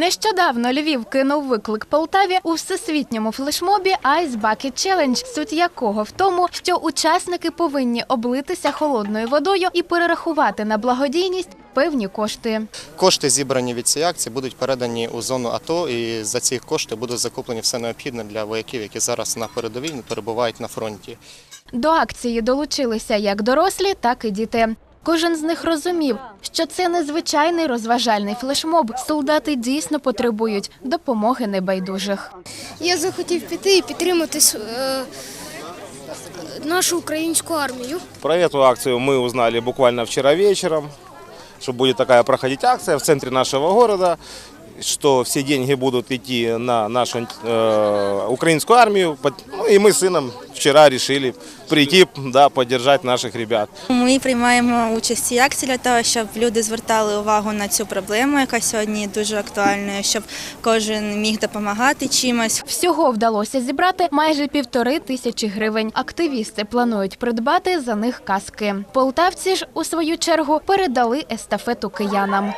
Нещодавно Львів кинув виклик Полтаві у всесвітньому флешмобі Ice Bucket Challenge, суть якого в тому, що учасники повинні облитися холодною водою і перерахувати на благодійність певні кошти. Кошти, зібрані від цієї акції, будуть передані у зону АТО, і за ці кошти буде закуплені все необхідне для вояків, які зараз на передовій перебувають на фронті. До акції долучилися як дорослі, так і діти. Кожен з них розумів, що це незвичайний розважальний флешмоб. Солдати дійсно потребують допомоги небайдужих. Я захотів піти і підтримати е, нашу українську армію. Про эту акцию мы узнали буквально вчера вечером, что будет такая проходить акция в центре нашего города, что все деньги будут идти на нашу э, украинскую армию. Под- Ну и мы с сыном вчера решили прийти, да, поддержать наших ребят. Ми приймаємо участь в акції для того, щоб люди звертали увагу на цю проблему, яка сьогодні дуже актуальною, щоб кожен міг допомагати чимось. Всього вдалося зібрати майже півтори тисячі гривень. Активісти планують придбати за них каски. Полтавці ж у свою чергу передали естафету киянам.